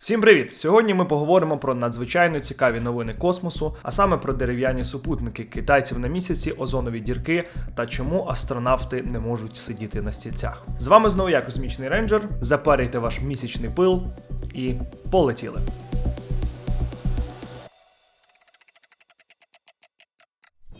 Всім привіт! Сьогодні ми поговоримо про надзвичайно цікаві новини космосу, а саме про дерев'яні супутники китайців на місяці, озонові дірки та чому астронавти не можуть сидіти на стільцях. З вами знову я, космічний рейнджер. Запарюйте ваш місячний пил і полетіли.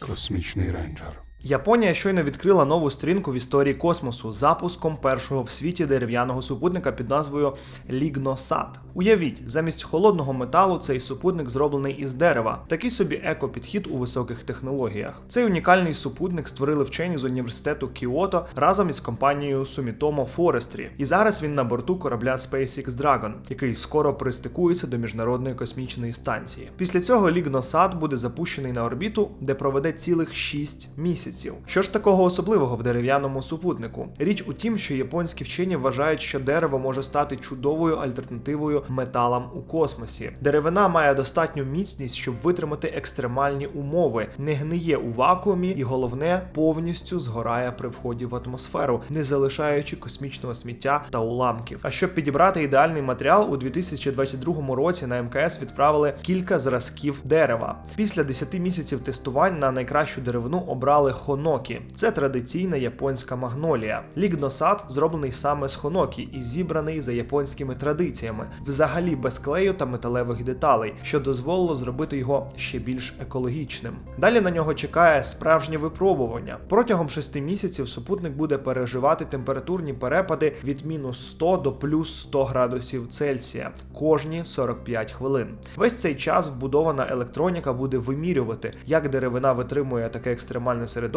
Космічний рейнджер. Японія щойно відкрила нову сторінку в історії космосу запуском першого в світі дерев'яного супутника під назвою Лігносат. Уявіть, замість холодного металу цей супутник зроблений із дерева. Такий собі еко-підхід у високих технологіях. Цей унікальний супутник створили вчені з університету Кіото разом із компанією Sumitomo Forestry. І зараз він на борту корабля SpaceX Dragon, який скоро пристикується до міжнародної космічної станції. Після цього Лігносат буде запущений на орбіту, де проведе цілих 6 місяців. Що ж такого особливого в дерев'яному супутнику? Річ у тім, що японські вчені вважають, що дерево може стати чудовою альтернативою металам у космосі. Деревина має достатню міцність, щоб витримати екстремальні умови, не гниє у вакуумі і головне повністю згорає при вході в атмосферу, не залишаючи космічного сміття та уламків. А щоб підібрати ідеальний матеріал, у 2022 році на МКС відправили кілька зразків дерева. Після 10 місяців тестувань на найкращу деревину обрали хонокі. Це традиційна японська магнолія. Лігносад зроблений саме з хонокі і зібраний за японськими традиціями, взагалі без клею та металевих деталей, що дозволило зробити його ще більш екологічним. Далі на нього чекає справжнє випробування. Протягом 6 місяців супутник буде переживати температурні перепади від мінус 100 до плюс 100 градусів Цельсія кожні 45 хвилин. Весь цей час вбудована електроніка буде вимірювати, як деревина витримує таке екстремальне середовище,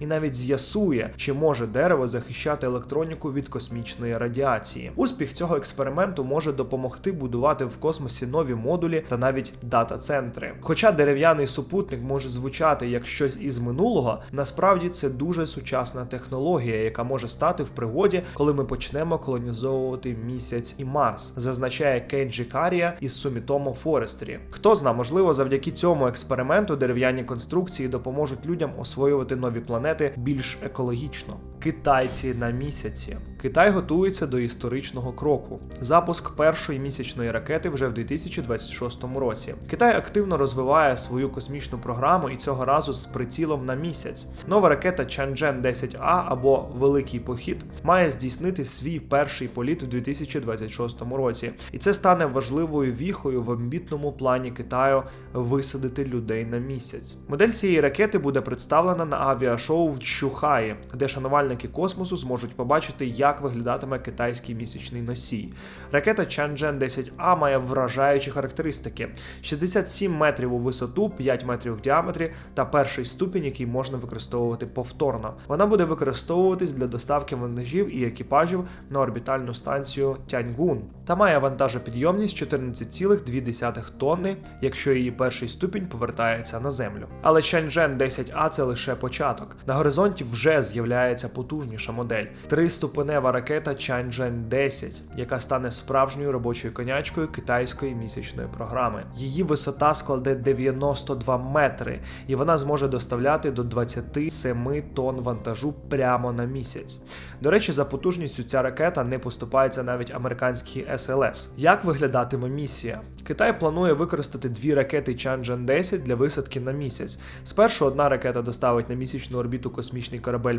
і навіть з'ясує, чи може дерево захищати електроніку від космічної радіації. Успіх цього експерименту може допомогти будувати в космосі нові модулі та навіть дата-центри. Хоча дерев'яний супутник може звучати як щось із минулого, насправді це дуже сучасна технологія, яка може стати в пригоді, коли ми почнемо колонізовувати місяць і Марс, зазначає Кенджі Карія із Sumitomo Forestry. Хто зна, можливо, завдяки цьому експерименту дерев'яні конструкції допоможуть людям освоювати нові планети більш екологічно. Китайці на місяці. Китай готується до історичного кроку. Запуск першої місячної ракети вже в 2026 році. Китай активно розвиває свою космічну програму і цього разу з прицілом на місяць. Нова ракета Чанчжен 10А або Великий Похід має здійснити свій перший політ в 2026 році, і це стане важливою віхою в амбітному плані Китаю висадити людей на місяць. Модель цієї ракети буде представлена на авіашоу в Чухаї, де шанувальники космосу зможуть побачити, як виглядатиме китайський місячний носій. Ракета Чанчжен 10А має вражаючі характеристики: 67 метрів у висоту, 5 метрів в діаметрі та перший ступінь, який можна використовувати повторно. Вона буде використовуватись для доставки вантажів і екіпажів на орбітальну станцію Тяньгун та має вантажопідйомність 14,2 тонни, якщо її перший ступінь повертається на землю. Але Чанчжен 10А це лише початок. На горизонті вже з'являється потужніша модель триступенева ракета Чанчжен 10, яка стане справжньою робочою конячкою китайської місячної програми. Її висота складе 92 метри, і вона зможе доставляти до 27 тонн вантажу прямо на місяць. До речі, за потужністю ця ракета не поступається навіть американській СЛС. Як виглядатиме місія? Китай планує використати дві ракети Чанчжен 10 для висадки на місяць. Спершу одна ракета доставить на місячну орбіту космічний корабель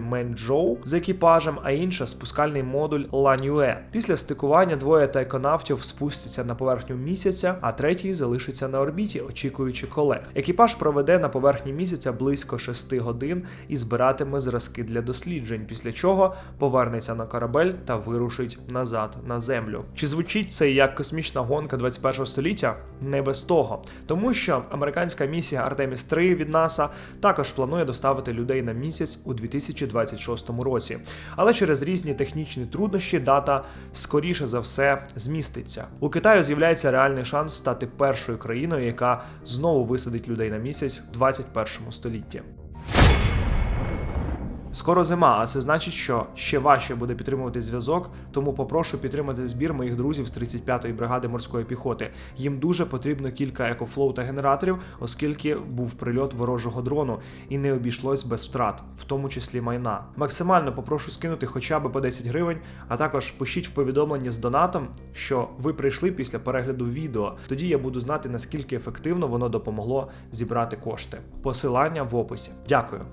Менчжоу з екіпажем, а інша спускальний модуль Ланюе. Після стикування двоє тайконавтів спустяться на поверхню місяця, а третій залишиться на орбіті, очікуючи колег. Екіпаж проведе на поверхні місяця близько 6 годин і збиратиме зразки для досліджень, після чого повернеться на корабель та вирушить назад на землю. Чи звучить це як космічна гонка 21 століття? Не без того, тому що американська місія Артеміс 3 від НАСА також планує доставити людей на місяць у 2026 році. Але через різні технічні труднощі дата скоріше за все зміститься. У Китаю з'являється реальний шанс стати першою країною, яка знову висадить людей на місяць в 21 столітті. Скоро зима, а це значить, що ще важче буде підтримувати зв'язок. Тому попрошу підтримати збір моїх друзів з 35-ї бригади морської піхоти. Їм дуже потрібно кілька екофлоу та генераторів, оскільки був прильот ворожого дрону і не обійшлось без втрат, в тому числі майна. Максимально попрошу скинути хоча б по 10 гривень, а також пишіть в повідомленні з донатом, що ви прийшли після перегляду відео. Тоді я буду знати наскільки ефективно воно допомогло зібрати кошти. Посилання в описі. Дякую.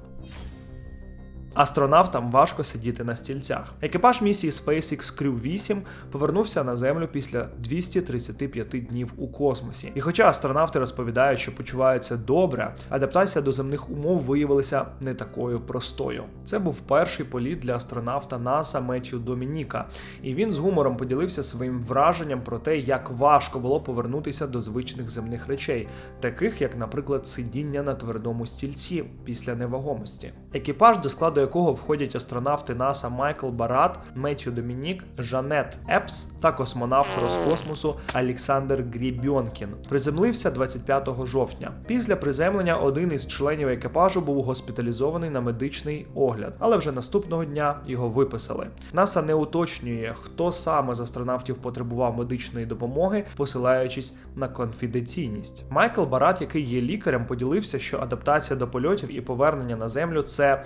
Астронавтам важко сидіти на стільцях. Екіпаж місії SpaceX Crew 8 повернувся на землю після 235 днів у космосі. І хоча астронавти розповідають, що почуваються добре, адаптація до земних умов виявилася не такою простою. Це був перший політ для астронавта НАСА Меттью Домініка, і він з гумором поділився своїм враженням про те, як важко було повернутися до звичних земних речей, таких як, наприклад, сидіння на твердому стільці після невагомості. Екіпаж, до складу якого входять астронавти НАСА Майкл Барат, Меттью Домінік, Жанет Епс та космонавт Роскосмосу Олександр Грібьонкін. Приземлився 25 жовтня. Після приземлення один із членів екіпажу був госпіталізований на медичний огляд, але вже наступного дня його виписали. НАСА не уточнює, хто саме з астронавтів потребував медичної допомоги, посилаючись на конфіденційність. Майкл Барат, який є лікарем, поділився, що адаптація до польотів і повернення на землю це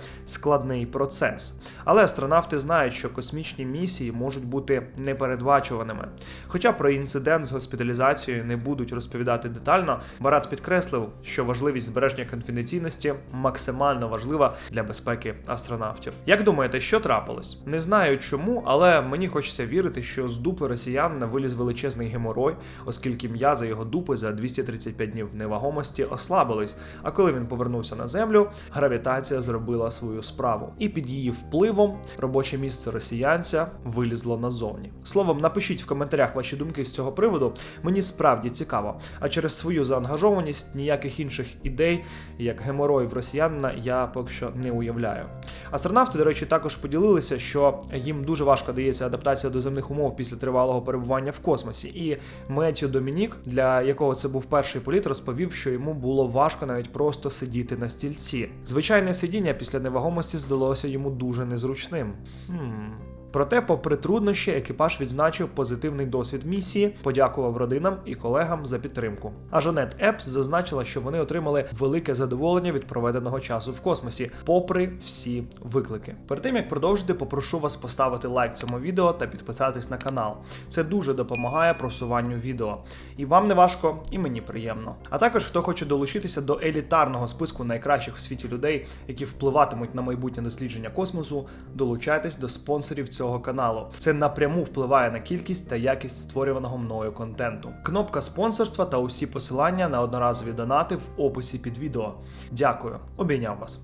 складний процес. Але астронавти знають, що космічні місії можуть бути непередбачуваними. Хоча про інцидент з госпіталізацією не будуть розповідати детально, Барат підкреслив, що важливість збереження конфіденційності максимально важлива для безпеки астронавтів. Як думаєте, що трапилось? Не знаю чому, але мені хочеться вірити, що з дупи росіян не виліз величезний геморой, оскільки м'язи його дупи за 235 днів невагомості ослабились. А коли він повернувся на землю, гравітація зробила свою справу, і під її впливом робоче місце росіянця вилізло назовні. Словом, напишіть в коментарях ваші думки з цього приводу. Мені справді цікаво. А через свою заангажованість ніяких інших ідей, як геморроїв росіянина, я поки що не уявляю. Астронавти, до речі, також поділилися, що їм дуже важко дається адаптація до земних умов після тривалого перебування в космосі. І Меттью Домінік, для якого це був перший політ, розповів, що йому було важко навіть просто сидіти на стільці. Звичайне сидіння після невагомості здалося йому дуже незручним. Хм. Проте, попри труднощі, екіпаж відзначив позитивний досвід місії, подякував родинам і колегам за підтримку. А Жонет Епс зазначила, що вони отримали велике задоволення від проведеного часу в космосі, попри всі виклики. Перед тим як продовжити, попрошу вас поставити лайк цьому відео та підписатись на канал. Це дуже допомагає просуванню відео. І вам не важко, і мені приємно. А також хто хоче долучитися до елітарного списку найкращих в світі людей, які впливатимуть на майбутнє дослідження космосу, долучайтесь до спонсорів цього каналу. Це напряму впливає на кількість та якість створюваного мною контенту. Кнопка спонсорства та усі посилання на одноразові донати в описі під відео. Дякую, обійняв вас.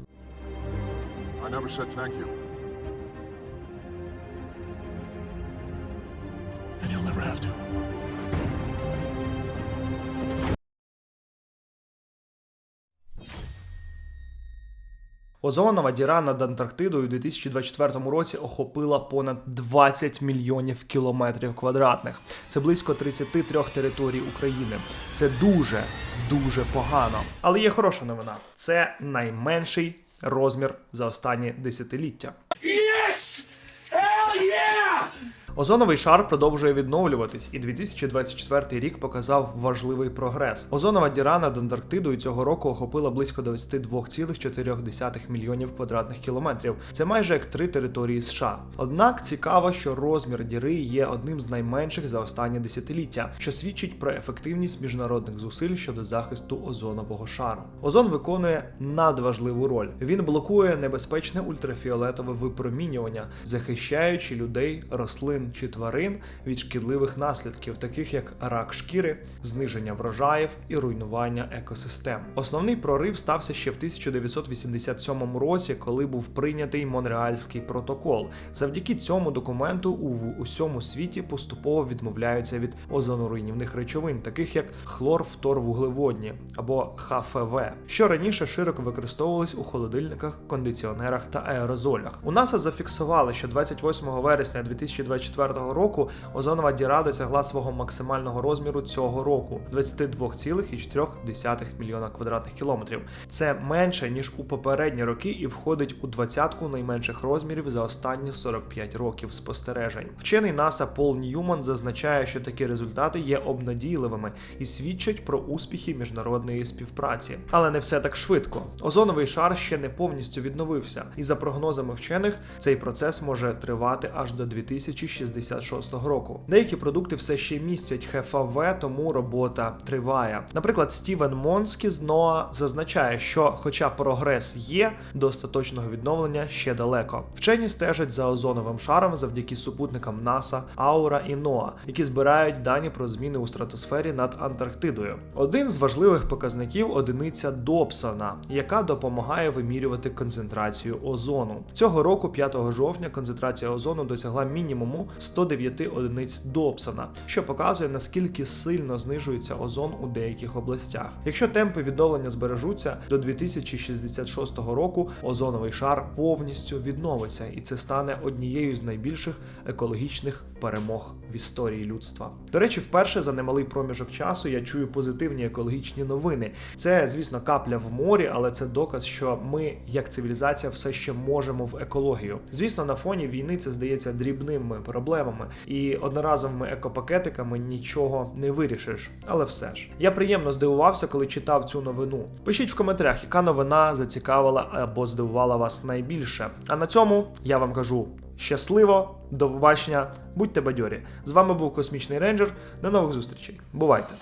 I never said thank you. And you'll never have to. Озонова діра над Антарктидою у 2024 році охопила понад 20 мільйонів кілометрів квадратних. Це близько 33 територій України. Це дуже дуже погано. Але є хороша новина: це найменший розмір за останні десятиліття. Озоновий шар продовжує відновлюватись, і 2024 рік показав важливий прогрес. Озонова діра над Антарктидою цього року охопила близько 22,4 мільйонів квадратних кілометрів. Це майже як три території США. Однак цікаво, що розмір діри є одним з найменших за останні десятиліття, що свідчить про ефективність міжнародних зусиль щодо захисту озонового шару. Озон виконує надважливу роль. Він блокує небезпечне ультрафіолетове випромінювання, захищаючи людей, рослин чи тварин від шкідливих наслідків, таких як рак шкіри, зниження врожаїв і руйнування екосистем. Основний прорив стався ще в 1987 році, коли був прийнятий Монреальський протокол. Завдяки цьому документу у усьому світі поступово відмовляються від озоноруйнівних речовин, таких як хлорфторвуглеводні або ХФВ, що раніше широко використовувались у холодильниках, кондиціонерах та аерозолях. У НАСА зафіксували, що 28 вересня 2024 2004 року озонова діра досягла свого максимального розміру цього року 22,4 мільйона квадратних кілометрів. Це менше ніж у попередні роки і входить у двадцятку найменших розмірів за останні 45 років спостережень. Вчений НАСА Пол Ньюман зазначає, що такі результати є обнадійливими і свідчать про успіхи міжнародної співпраці. Але не все так швидко. Озоновий шар ще не повністю відновився, і за прогнозами вчених, цей процес може тривати аж до 2066 року. Деякі продукти все ще містять ХФВ, тому робота триває. Наприклад, Стівен Монскі з НОА зазначає, що, хоча прогрес є, до остаточного відновлення ще далеко. Вчені стежать за озоновим шаром завдяки супутникам НАСА, Аура і НОА, які збирають дані про зміни у стратосфері над Антарктидою. Один з важливих показників одиниця Добсона, яка допомагає вимірювати концентрацію озону. Цього року, 5 жовтня, концентрація озону досягла мінімуму 109 одиниць Добсона, що показує наскільки сильно знижується озон у деяких областях. Якщо темпи відновлення збережуться до 2066 року, озоновий шар повністю відновиться, і це стане однією з найбільших екологічних перемог в історії людства. До речі, вперше за немалий проміжок часу я чую позитивні екологічні новини. Це, звісно, капля в морі, але це доказ, що ми, як цивілізація, все ще можемо в екологію. Звісно, на фоні війни це здається дрібним дрібними проблемами, і одноразовими екопакетиками нічого не вирішиш. Але все ж я приємно здивувався, коли читав цю новину. Пишіть в коментарях, яка новина зацікавила або здивувала вас найбільше. А на цьому я вам кажу щасливо, до побачення, будьте бадьорі. З вами був Космічний рейнджер. До нових зустрічей. Бувайте!